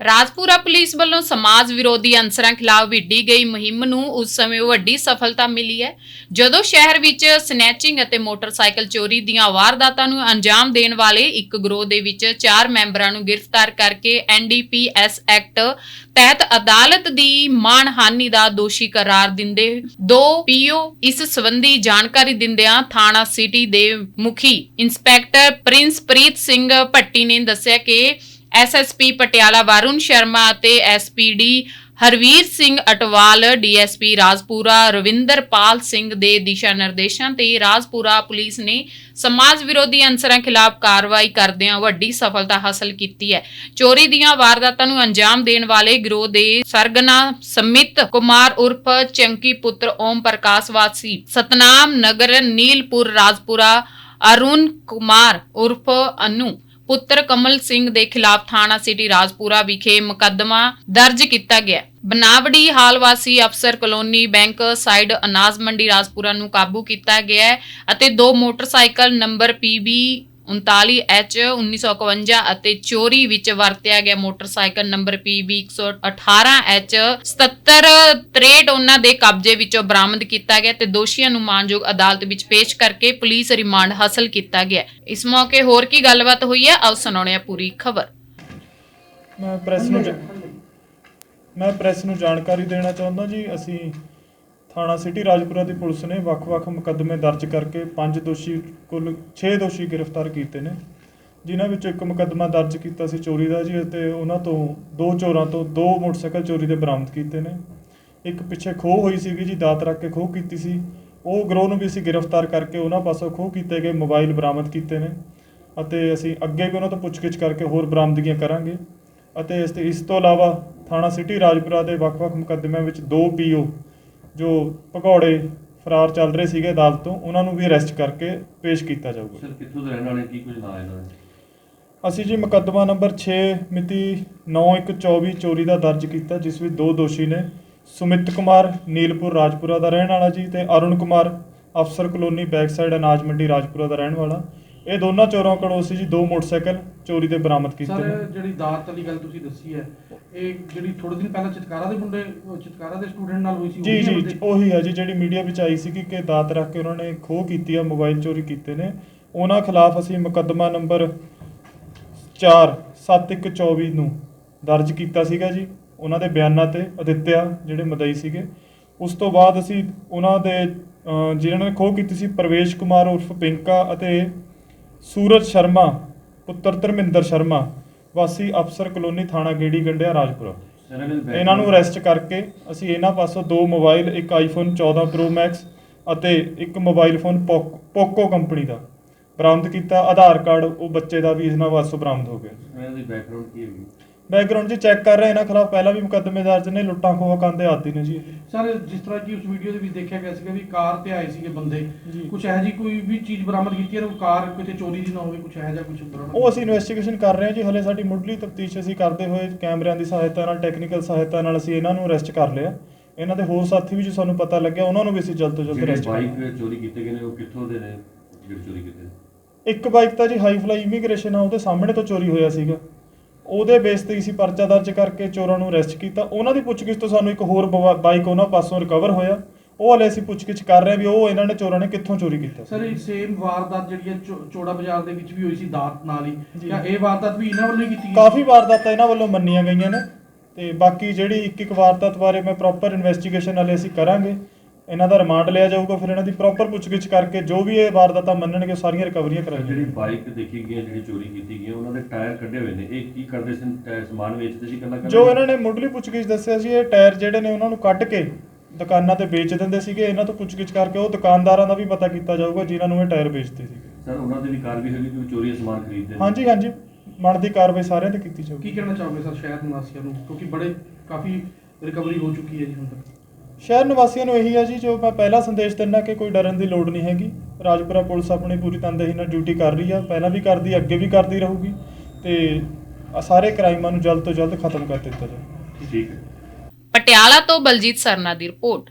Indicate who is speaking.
Speaker 1: Rajpura police ਵੱਲੋਂ ਸਮਾਜ ਵਿਰੋਧੀ ਅਨਸਰਾਂ ਖਿਲਾਫ ਵਿੱਢੀ ਗਈ ਮੁਹਿੰਮ ਨੂੰ ਉਸ ਸਮੇਂ ਵੱਡੀ ਸਫਲਤਾ ਮਿਲੀ ਹੈ। ਜਦੋਂ ਸ਼ਹਿਰ ਵਿੱਚ ਸਨੈਚਿੰਗ ਅਤੇ ਮੋਟਰਸਾਈਕਲ ਚੋਰੀ ਦੀਆਂ ਵਾਰਦਾਤਾਂ ਨੂੰ ਅੰਜਾਮ ਦੇਣ ਵਾਲੇ ਇੱਕ ਗਰੋਹ ਦੇ ਵਿੱਚ ਚਾਰ ਮੈਂਬਰਾਂ ਨੂੰ ਗ੍ਰਿਫਤਾਰ ਕਰਕੇ ਐਨਡੀਪੀਐਸ ਐਕਟ ਤਹਿਤ ਅਦਾਲਤ ਦੀ ਮਾਣਹਾਨੀ ਦਾ ਦੋਸ਼ੀ ਕਰਾਰ ਦਿੰਦੇ ਦੋ ਪੀਓ ਇਸ ਸੰਬੰਧੀ ਜਾਣਕਾਰੀ ਦਿੰਦਿਆਂ ਥਾਣਾ ਸਿਟੀ ਦੇ ਮੁਖੀ ਇੰਸਪੈਕਟਰ ਪ੍ਰਿੰਸ ਪ੍ਰੀਤ ਸਿੰਘ ਭੱਟੀ ਨੇ ਦੱਸਿਆ ਕਿ ਐਸਐਸਪੀ ਪਟਿਆਲਾ ਵਾਰੁਣ ਸ਼ਰਮਾ ਅਤੇ ਐਸਪੀਡੀ ਹਰਵੀਰ ਸਿੰਘ ਅਟਵਾਲ ਡੀਐਸਪੀ ਰਾਜਪੁਰਾ ਰਵਿੰਦਰਪਾਲ ਸਿੰਘ ਦੇ ਦਿਸ਼ਾ ਨਿਰਦੇਸ਼ਾਂ ਤੇ ਰਾਜਪੁਰਾ ਪੁਲਿਸ ਨੇ ਸਮਾਜ ਵਿਰੋਧੀ ਅਨਸਰਾਂ ਖਿਲਾਫ ਕਾਰਵਾਈ ਕਰਦਿਆਂ ਵੱਡੀ ਸਫਲਤਾ ਹਾਸਲ ਕੀਤੀ ਹੈ। ਚੋਰੀ ਦੀਆਂ ਵਾਰਦਾਤਾਂ ਨੂੰ ਅੰਜਾਮ ਦੇਣ ਵਾਲੇ ਗਿਰੋਹ ਦੇ ਸਰਗਨਾ ਸਮਿਤ ਕੁਮਾਰ ਉਰਫ ਚੰਕੀ ਪੁੱਤਰ ਓਮ ਪ੍ਰਕਾਸ਼ ਵਾਸੀ ਸਤਨਾਮ ਨਗਰ, ਨੀਲਪੁਰ, ਰਾਜਪੁਰਾ, ਅਰੁਣ ਕੁਮਾਰ ਉਰਫ ਅਨੂ। ਪੁੱਤਰ ਕਮਲ ਸਿੰਘ ਦੇ ਖਿਲਾਫ ਥਾਣਾ ਸਿਟੀ ਰਾਜਪੁਰਾ ਵਿਖੇ ਮੁਕੱਦਮਾ ਦਰਜ ਕੀਤਾ ਗਿਆ ਹੈ। ਬਨਾਵੜੀ ਹਾਲ ਵਾਸੀ ਅਫਸਰ ਕਲੋਨੀ ਬੈਂਕ ਸਾਈਡ ਅਨਾਜ ਮੰਡੀ ਰਾਜਪੁਰਾ ਨੂੰ ਕਾਬੂ ਕੀਤਾ ਗਿਆ ਅਤੇ ਦੋ ਮੋਟਰਸਾਈਕਲ ਨੰਬਰ PB 39H 1951 ਅਤੇ ਚੋਰੀ ਵਿੱਚ ਵਰਤਿਆ ਗਿਆ ਮੋਟਰਸਾਈਕਲ ਨੰਬਰ PB 118H 7763 ਉਹਨਾਂ ਦੇ ਕਬਜ਼ੇ ਵਿੱਚੋਂ ਬਰਾਮਦ ਕੀਤਾ ਗਿਆ ਤੇ ਦੋਸ਼ੀਆਂ ਨੂੰ ਮਾਨਯੋਗ ਅਦਾਲਤ ਵਿੱਚ ਪੇਸ਼ ਕਰਕੇ ਪੁਲਿਸ ਰਿਮਾਂਡ ਹਾਸਲ ਕੀਤਾ ਗਿਆ। ਇਸ ਮੌਕੇ ਹੋਰ ਕੀ ਗੱਲਬਾਤ ਹੋਈ ਹੈ? ਆਓ ਸੁਣਾਉਣੇ ਆ ਪੂਰੀ ਖਬਰ।
Speaker 2: ਮੈਂ ਪ੍ਰੈਸ ਨੂੰ ਜ- ਮੈਂ ਪ੍ਰੈਸ ਨੂੰ ਜਾਣਕਾਰੀ ਦੇਣਾ ਚਾਹੁੰਦਾ ਜੀ, ਅਸੀਂ ਥਾਣਾ ਸਿਟੀ ਰਾਜਪੁਰਾ ਦੀ ਪੁਲਿਸ ਨੇ ਵੱਖ-ਵੱਖ ਮੁਕੱਦਮੇ ਦਰਜ ਕਰਕੇ ਪੰਜ ਦੋਸ਼ੀ, ਕੁੱਲ 6 ਦੋਸ਼ੀ ਗ੍ਰਿਫਤਾਰ ਕੀਤੇ ਨੇ, ਜਿਨ੍ਹਾਂ ਵਿੱਚੋਂ ਇੱਕ ਮੁਕੱਦਮਾ ਦਰਜ ਕੀਤਾ ਸੀ ਚੋਰੀ ਦਾ ਜੀ ਅਤੇ ਉਹਨਾਂ ਤੋਂ ਦੋ ਚੋਰਾਂ ਤੋਂ ਦੋ ਮੋਟਰਸਾਈਕਲ ਚੋਰੀ ਦੇ ਬਰਾਮਦ ਕੀਤੇ ਨੇ। ਇੱਕ ਪਿੱਛੇ ਖੋਹ ਹੋਈ ਸੀਗੀ ਜੀ, ਦਾਤ ਰੱਖ ਕੇ ਖੋਹ ਕੀਤੀ ਸੀ। ਉਹ ਗਰੋਹ ਨੂੰ ਵੀ ਅਸੀਂ ਗ੍ਰਿਫਤਾਰ ਕਰਕੇ ਉਹਨਾਂ ਪਾਸੋਂ ਖੋਹ ਕੀਤੇ ਗਏ, ਮੋਬਾਈਲ ਬਰਾਮਦ ਕੀਤੇ ਨੇ ਅਤੇ ਅਸੀਂ ਅੱਗੇ ਵੀ ਉਹਨਾਂ ਤੋਂ ਪੁੱਛਗਿੱਛ ਕਰਕੇ ਹੋਰ ਬਰਾਮਦਗੀਆਂ ਕਰਾਂਗੇ ਅਤੇ ਇਸ ਇਸ ਤੋਂ ਇਲਾਵਾ ਥਾਣਾ ਸਿਟੀ ਰਾਜਪੁਰਾ ਦੇ ਵੱਖ-ਵੱਖ ਮੁਕੱਦਮਿਆਂ ਵਿੱਚ ਦੋ ਪੀਓ ਜੋ ਭਗੌੜੇ ਫਰਾਰ ਚੱਲ ਰਹੇ ਸੀਗੇ ਅਦਾਲਤ ਤੋਂ ਉਹਨਾਂ ਨੂੰ ਵੀ ਅਰੈਸਟ ਕਰਕੇ ਪੇਸ਼ ਕੀਤਾ ਜਾਊਗਾ।
Speaker 3: ਸਰ ਕਿੱਥੋਂ ਦੇ ਰਹਿਣ ਵਾਲੇ ਕੀ ਕੁਝ ਨਾਂ ਇਹਨਾਂ ਦੇ?
Speaker 2: ਅਸੀਂ ਜੀ ਮੁਕੱਦਮਾ ਨੰਬਰ 6 ਮਿਤੀ 9124 ਚੋਰੀ ਦਾ ਦਰਜ ਕੀਤਾ ਜਿਸ ਵਿੱਚ ਦੋ ਦੋਸ਼ੀ ਨੇ ਸੁਮਿਤ ਕੁਮਾਰ ਨੀਲਪੁਰ ਰਾਜਪੁਰਾ ਦਾ ਰਹਿਣ ਵਾਲਾ ਜੀ ਤੇ ਅਰੁਣ ਕੁਮਾਰ ਅਫਸਰ ਕਲੋਨੀ ਬੈਕ ਸਾਈਡ ਅਨਾਜ ਮੰਡੀ ਰਾਜਪੁਰਾ ਦਾ ਰਹਿਣ ਵਾਲਾ। ਇਹ ਦੋਨਾਂ ਚੋਰਾਂ ਕੋਲੋਂ ਅਸੀਂ ਜੀ ਦੋ ਮੋਟਰਸਾਈਕਲ ਚੋਰੀ ਦੇ ਬਰਾਮਦ ਕੀਤੇ
Speaker 4: ਸਰ
Speaker 2: ਨੇ।
Speaker 4: ਜਿਹੜੀ ਦਾਤ ਵਾਲੀ ਗੱਲ ਤੁਸੀਂ ਦੱਸੀ ਹੈ ਇਹ ਜਿਹੜੀ ਥੋੜੇ ਦਿਨ ਪਹਿਲਾਂ ਚਿਤਕਾਰਾ ਦੇ ਮੁੰਡੇ ਚਿਤਕਾਰਾ ਦੇ ਸਟੂਡੈਂਟ ਨਾਲ ਹੋਈ ਸੀ
Speaker 2: ਜੀ
Speaker 4: ਉਹੀ
Speaker 2: ਜੀ ਉਹੀ ਹੈ ਜੀ ਜਿਹੜੀ ਮੀਡੀਆ ਵਿੱਚ ਆਈ ਸੀ ਕਿ ਦਾਤ ਰੱਖ ਕੇ ਉਹਨਾਂ ਨੇ ਖੋਹ ਕੀਤੀ ਆ ਮੋਬਾਈਲ ਚੋਰੀ ਕੀਤੇ ਨੇ। ਉਹਨਾਂ ਖਿਲਾਫ ਅਸੀਂ ਮੁਕੱਦਮਾ ਨੰਬਰ 4 7124 ਨੂੰ ਦਰਜ ਕੀਤਾ ਸੀਗਾ ਜੀ। ਉਹਨਾਂ ਦੇ ਬਿਆਨਾਂ ਤੇ ਅਦਿੱਤਿਆ ਜਿਹੜੇ ਮਦਈ ਸੀਗੇ। ਉਸ ਤੋਂ ਬਾਅਦ ਅਸੀਂ ਉਹਨਾਂ ਦੇ ਅਹ, ਜਿਨ੍ਹਾਂ ਨੇ ਖੋਹ ਕੀਤੀ ਸੀ ਪ੍ਰਵੇਸ਼ ਕੁਮਾਰ ਉਰਫ ਪਿੰਕਾ ਅਤੇ ਸੂਰਜ ਸ਼ਰਮਾ ਪੁੱਤਰ ਧਰਮਿੰਦਰ ਸ਼ਰਮਾ ਵਾਸੀ ਅਫਸਰ ਕਲੋਨੀ ਥਾਣਾ ਗੇੜੀ ਗੰਡਿਆ ਰਾਜਪੁਰਾ।
Speaker 3: ਇਹਨਾਂ
Speaker 2: ਨੂੰ ਅਰੈਸਟ ਕਰਕੇ ਅਸੀਂ ਇਹਨਾਂ ਪਾਸੋਂ ਦੋ ਮੋਬਾਈਲ ਇੱਕ ਆਈਫੋਨ 14 Pro Max ਅਤੇ ਇੱਕ ਮੋਬਾਈਲ ਫੋਨ ਪੋਕੋ ਕੰਪਨੀ ਦਾ। ਬਰਾਮਦ ਕੀਤਾ ਆਧਾਰ ਕਾਰਡ ਉਹ ਬੱਚੇ ਦਾ ਵੀ ਇਹਨਾਂ ਪਾਸੋਂ ਬਰਾਮਦ ਹੋ ਗਿਆ।
Speaker 3: ਇਹਨਾਂ ਦੀ ਬੈਕਗ੍ਰਾਉਂਡ ਕੀ ਹੈਗੀ?
Speaker 2: ਬੈਕਗ੍ਰਾਉਂਡ ਜੀ ਚੈੱਕ ਕਰ ਰਹੇ ਇਹਨਾਂ ਖਿਲਾਫ ਪਹਿਲਾਂ ਵੀ ਮੁਕੱਦਮੇ ਦਰਜ ਨੇ ਲੁੱਟਾਂ ਖੋਹਾਂ ਕਰਨ ਦੇ ਆਦੀ ਨੇ ਜੀ।
Speaker 4: ਸਰ ਜਿਸ ਤਰ੍ਹਾਂ ਕਿ ਉਸ ਵੀਡੀਓ ਦੇ ਵਿੱਚ ਦੇਖਿਆ ਗਿਆ ਸੀਗਾ ਵੀ ਕਾਰ ਤੇ ਆਏ ਸੀਗੇ ਬੰਦੇ
Speaker 2: ਜੀ।
Speaker 4: ਕੁਝ ਇਹੋ ਜੀ ਕੋਈ ਵੀ ਚੀਜ਼ ਬਰਾਮਦ ਕੀਤੀ ਹੈ ਉਹ ਕਾਰ ਕਿਤੇ ਚੋਰੀ ਦੀ ਨਾ ਹੋਵੇ ਕੁਝ ਇਹੋ ਜਿਹਾ ਕੁਝ ਬਰਾਮਦ
Speaker 2: ਉਹ ਅਸੀਂ ਇਨਵੈਸਟੀਗੇਸ਼ਨ ਕਰ ਰਹੇ ਹਾਂ ਜੀ ਹਲੇ ਸਾਡੀ ਮੁੱਢਲੀ ਤਫਤੀਸ਼ ਅਸੀਂ ਕਰਦੇ ਹੋਏ ਕੈਮਰਿਆਂ ਦੀ ਸਹਾਇਤਾ ਨਾਲ ਟੈਕਨੀਕਲ ਸਹਾਇਤਾ ਨਾਲ ਅਸੀਂ ਇਹਨਾਂ ਨੂੰ ਅਰੈਸਟ ਕਰ ਲਿਆ ਇਹਨਾਂ ਦੇ ਹੋਰ ਸਾਥੀ ਵੀ ਜੋ ਸਾਨੂੰ ਪਤਾ ਲੱਗਿਆ ਉਹਨਾਂ ਨੂੰ ਵੀ ਅਸੀਂ ਜਲਦ ਤੋਂ ਜਲਦ
Speaker 3: ਜਿਹੜੇ
Speaker 2: ਅਰੈਸਟ ਕਰਾਂਗੇ
Speaker 3: ਬਾਈਕ ਚੋਰੀ ਕੀਤੇ ਗਏ ਨੇ ਉਹ ਕਿੱਥੋਂ ਦੇ ਨੇ ਜਿਹੜੇ ਚੋਰੀ ਕੀਤੇ ਨੇ?
Speaker 2: ਇੱਕ ਬਾਈਕ ਤਾਂ ਜੀ ਹਾਈ ਫਲਾਈ ਇਮੀਗ੍ਰੇਸ਼ਨ ਆ ਉਹਦੇ ਸਾਹਮਣੇ ਤੋਂ ਚੋਰੀ ਹੋਇਆ ਸੀਗਾ ਉਹਦੇ ਬੇਸ ਤੇ ਅਸੀਂ ਪਰਚਾ ਦਰਜ ਕਰਕੇ ਚੋਰਾਂ ਨੂੰ ਅਰੈਸਟ ਕੀਤਾ। ਉਹਨਾਂ ਦੀ ਪੁੱਛਗਿੱਛ ਤੋਂ ਸਾਨੂੰ ਇੱਕ ਹੋਰ ਬਾਈਕ ਉਹਨਾਂ ਪਾਸੋਂ ਰਿਕਵਰ ਹੋਇਆ। ਉਹ ਹਲੇ ਅਸੀਂ ਪੁੱਛਗਿੱਛ ਕਰ ਰਹੇ ਵੀ ਉਹ ਇਹਨਾਂ ਨੇ ਚੋਰਾਂ ਨੇ ਕਿੱਥੋਂ ਚੋਰੀ ਕੀਤਾ
Speaker 4: ਸਰ ਇਹ ਸੇਮ ਵਾਰਦਾਤ ਜਿਹੜੀ ਹੈ ਚੋੜਾ ਬਾਜ਼ਾਰ ਦੇ ਵਿੱਚ ਵੀ ਹੋਈ ਸੀ ਦਾਤ ਨਾਲ ਹੀ।
Speaker 2: ਜੀ।
Speaker 4: ਇਹ ਵਾਰਦਾਤ ਵੀ ਇਹਨਾਂ ਵੱਲੋਂ ਹੀ ਕੀਤੀ ਗਈ
Speaker 2: ਕਾਫੀ ਵਾਰਦਾਤਾਂ ਇਹਨਾਂ ਵੱਲੋਂ ਮੰਨੀਆਂ ਗਈਆਂ ਨੇ। ਤੇ ਬਾਕੀ ਜਿਹੜੀ ਇੱਕ ਇੱਕ ਵਾਰਦਾਤ ਬਾਰੇ ਮੈਂ ਪ੍ਰੋਪਰ ਇਨਵੈਸਟੀਗੇਸ਼ਨ ਵਾਲੇ ਅਸੀਂ ਕਰਾਂਗੇ। ਇਹਨਾਂ ਦਾ ਰਿਮਾਂਡ ਲਿਆ ਜਾਊਗਾ ਫਿਰ ਇਹਨਾਂ ਦੀ ਪ੍ਰੋਪਰ ਪੁੱਛਗਿੱਛ ਕਰਕੇ ਜੋ ਵੀ ਇਹ ਵਾਰਦਾਤਾਂ ਮੰਨਣਗੇ ਸਾਰੀਆਂ ਰਿਕਵਰੀਆਂ
Speaker 3: ਸਰ, ਜਿਹੜੀ
Speaker 2: ਕਰਾਂਗੇ
Speaker 3: ਬਾਈਕ ਦੇਖੀ ਗਈ ਹੈ, ਜਿਹੜੀ ਚੋਰੀ ਕੀਤੀ ਗਈ ਹੈ, ਉਹਨਾਂ ਦੇ ਟਾਇਰ ਕੱਢੇ ਹੋਏ ਨੇ। ਇਹ ਕੀ ਕਰਦੇ ਸੀ? ਟਾਇਰ ਸਮਾਨ ਵੇਚਦੇ ਸੀ ਕੱਲਾ
Speaker 2: ਜੋ ਇਹਨਾਂ ਨੇ ਮੁੱਢਲੀ ਪੁੱਛਗਿੱਛ ਦੱਸਿਆ ਸੀ ਇਹ ਟਾਇਰ ਜਿਹੜੇ ਨੇ ਉਹਨਾਂ ਨੂੰ ਕੱਢ ਕੇ ਦੁਕਾਨਾਂ ਤੇ ਵੇਚ ਦਿੰਦੇ ਸੀਗੇ। ਇਹਨਾਂ ਤੋਂ ਪੁੱਛਗਿੱਛ ਕਰਕੇ ਉਹ ਦੁਕਾਨਦਾਰਾਂ ਦਾ ਵੀ ਪਤਾ ਕੀਤਾ ਜਾਊਗਾ ਜਿਨ੍ਹਾਂ ਨੂੰ ਇਹ ਟਾਇਰ ਵੇਚਦੇ ਸੀਗੇ।
Speaker 3: ਸਰ ਉਹਨਾਂ ਦੇ ਵੀ ਕਾਰ ਵੀ ਹੈਗੀ ਕਿ ਉਹ ਚੋਰੀ ਦਾ ਸਮਾਨ ਖਰੀਦਦੇ ਨੇ?
Speaker 2: ਹਾਂਜੀ ਹਾਂਜੀ। ਬਣਦੀ ਕਾਰਵਾਈ ਸਾਰਿਆਂ ਤੇ ਕੀਤੀ
Speaker 4: ਕੀ
Speaker 2: ਜਾਊਗੀ
Speaker 4: ਕਹਿਣਾ ਚਾਹੋਗੇ ਸਰ ਸ਼ਹਿਰ ਨਿਵਾਸੀਆਂ ਨੂੰ? ਕਿਉਂਕਿ ਬੜੇ ਕਾਫੀ ਰਿਕਵਰੀ ਹੋ ਚੁੱਕੀ ਹੈ ਜੀ ਹੁਣ ਤੱਕ।
Speaker 2: ਸ਼ਹਿਰ ਨਿਵਾਸੀਆਂ ਨੂੰ ਇਹੀ ਹੈ ਜੀ ਜੋ ਮੈਂ ਪਹਿਲਾ ਸੰਦੇਸ਼ ਦਿੰਦਾ ਕਿ ਕੋਈ ਡਰਨ ਦੀ ਲੋੜ ਨਹੀਂ ਹੈਗੀ। ਰਾਜਪੁਰਾ ਪੁਲਿਸ ਆਪਣੀ ਪੂਰੀ ਤਨਦੇਹੀ ਨਾਲ ਡਿਊਟੀ ਕਰ ਰਹੀ ਆ। ਪਹਿਲਾਂ ਵੀ ਕਰਦੀ ਅੱਗੇ ਵੀ ਕਰਦੀ ਰਹੂਗੀ। ਤੇ ਆਹ ਸਾਰੇ ਕ੍ਰਾਈਮਾਂ ਨੂੰ ਜਲਦ ਤੋਂ ਜਲਦ ਖਤਮ ਕਰ ਦਿੱਤਾ ਜਾਵੇ।
Speaker 3: ਠੀਕ ਹੈ।
Speaker 1: ਪਟਿਆਲਾ ਤੋਂ ਬਲਜੀਤ ਸਰਨਾ ਦੀ ਰਿਪੋਰਟ।